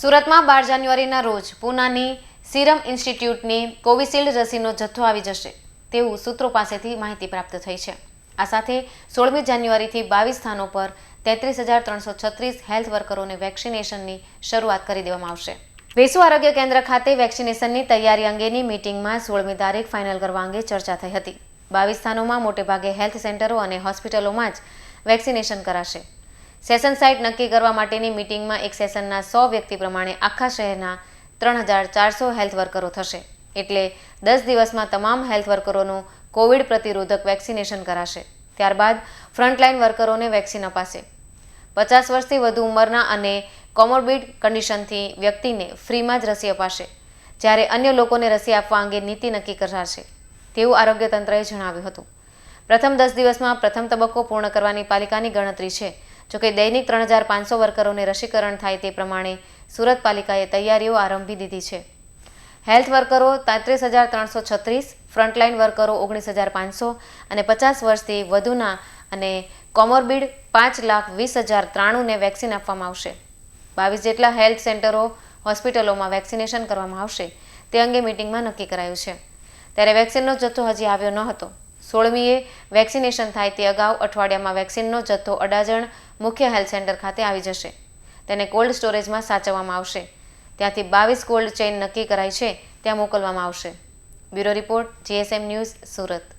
સુરતમાં બાર જાન્યુઆરીના રોજ પૂનાની સિરમ ઇન્સ્ટિટ્યૂટની કોવિશિલ્ડ રસીનો જથ્થો આવી જશે તેવું સૂત્રો પાસેથી માહિતી પ્રાપ્ત થઈ છે. આ સાથે સોળમી જાન્યુઆરીથી બાવીસ સ્થાનો પર તેત્રીસ હજાર ત્રણસો છત્રીસ હેલ્થ વર્કરોને વેક્સિનેશનની શરૂઆત કરી દેવામાં આવશે. વેસુ આરોગ્ય કેન્દ્ર ખાતે વેક્સિનેશનની તૈયારી અંગેની મિટિંગમાં સોળમી તારીખ ફાઇનલ કરવા અંગે ચર્ચા થઈ હતી. બાવીસ સ્થાનોમાં મોટેભાગે હેલ્થ સેન્ટરો અને હોસ્પિટલોમાં જ વેક્સિનેશન કરાશે. સેશન સાઇટ નક્કી કરવા માટેની મિટિંગમાં એક સેશનના સો વ્યક્તિ પ્રમાણે આખા શહેરના ત્રણ હજાર ચારસો હેલ્થ વર્કરો થશે. એટલે દસ દિવસમાં તમામ હેલ્થ વર્કરોનું કોવિડ પ્રતિરોધક વેક્સિનેશન કરાશે. ત્યારબાદ ફ્રન્ટલાઇન વર્કરોને વેક્સિન અપાશે. પચાસ વર્ષથી વધુ ઉંમરના અને કોમોર્બિડ કન્ડિશનથી વ્યક્તિને ફ્રીમાં જ રસી અપાશે, જ્યારે અન્ય લોકોને રસી આપવા અંગે નીતિ નક્કી કરાશે, તેવું આરોગ્ય તંત્રએ જણાવ્યું હતું. પ્રથમ દસ દિવસમાં પ્રથમ તબક્કો પૂર્ણ કરવાની પાલિકાની ગણતરી છે. જોકે દૈનિક ત્રણ હજાર પાંચસો વર્કરોને રસીકરણ થાય તે પ્રમાણે સુરત પાલિકાએ તૈયારીઓ આરંભી દીધી છે. હેલ્થ વર્કરો તેત્રીસ હજાર ત્રણસો છત્રીસ, ફ્રન્ટલાઇન વર્કરો ઓગણીસ હજાર પાંચસો અને પચાસ વર્ષથી વધુના અને કોમોરબીડ પાંચ લાખ વીસ હજાર ત્રાણુંને વેક્સિન આપવામાં આવશે. બાવીસ જેટલા હેલ્થ સેન્ટરો, હોસ્પિટલોમાં વેક્સિનેશન કરવામાં આવશે. તે અંગે મિટિંગમાં નક્કી કરાયું છે. ત્યારે વેક્સિનનો જથ્થો હજી આવ્યો ન હતો સોળમીએ વેક્સિનેશન થાય તે અગાઉ અઠવાડિયામાં વેક્સિનનો જથ્થો અડાજણ મુખ્ય હેલ્થ સેન્ટર ખાતે આવી જશે. તેને કોલ્ડ સ્ટોરેજમાં સાચવવામાં આવશે. ત્યાંથી બાવીસ કોલ્ડ ચેઇન નક્કી કરાઈ છે, ત્યાં મોકલવામાં આવશે. Bureau report, GSM news, Surat.